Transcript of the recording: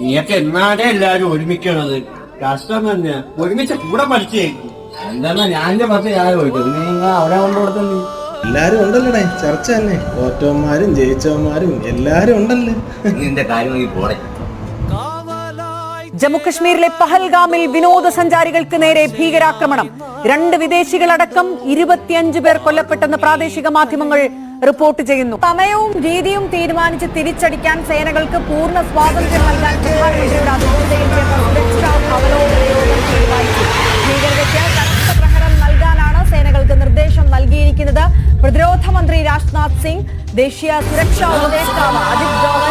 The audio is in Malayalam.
നീയൊക്കെ എന്നാടേ എല്ലാരും ഒരുമിക്കണത്? കഷ്ടം തന്നെ. ഒരുമിച്ച് കൂടെ പഠിച്ചേ. എന്താ ഞാൻ പത്ത് ഞാൻ നിങ്ങൾ അവിടെ കൊണ്ടു കൊടുത്തല്ലേ? എല്ലാരും ഉണ്ടല്ലേ ചർച്ച തന്നെ. ഓറ്റോന്മാരും ജയിച്ചവന്മാരും എല്ലാരും ഉണ്ടല്ലേ? നിന്റെ കാര്യം ഈ പോടെ. ജമ്മുകശ്മീരിലെ പഹൽഗാമിൽ വിനോദസഞ്ചാരികൾക്ക് നേരെ ഭീകരാക്രമണം. രണ്ട് വിദേശികളടക്കം ഇരുപത്തിയഞ്ച് പേർ കൊല്ലപ്പെട്ടെന്ന് പ്രാദേശിക മാധ്യമങ്ങൾ റിപ്പോർട്ട് ചെയ്യുന്നു. സമയവും രീതിയും തീരുമാനിച്ച് തിരിച്ചടിക്കാൻ സേനകൾക്ക് പൂർണ സ്വാതന്ത്ര്യം നൽകാൻ സേനകൾക്ക് നിർദ്ദേശം നൽകിയിരിക്കുന്നത്. പ്രതിരോധ മന്ത്രി രാജ്നാഥ് സിംഗ് ദേശീയ സുരക്ഷാ ഉപദേഷ്ടാവ് അജിത് ഡോവൽ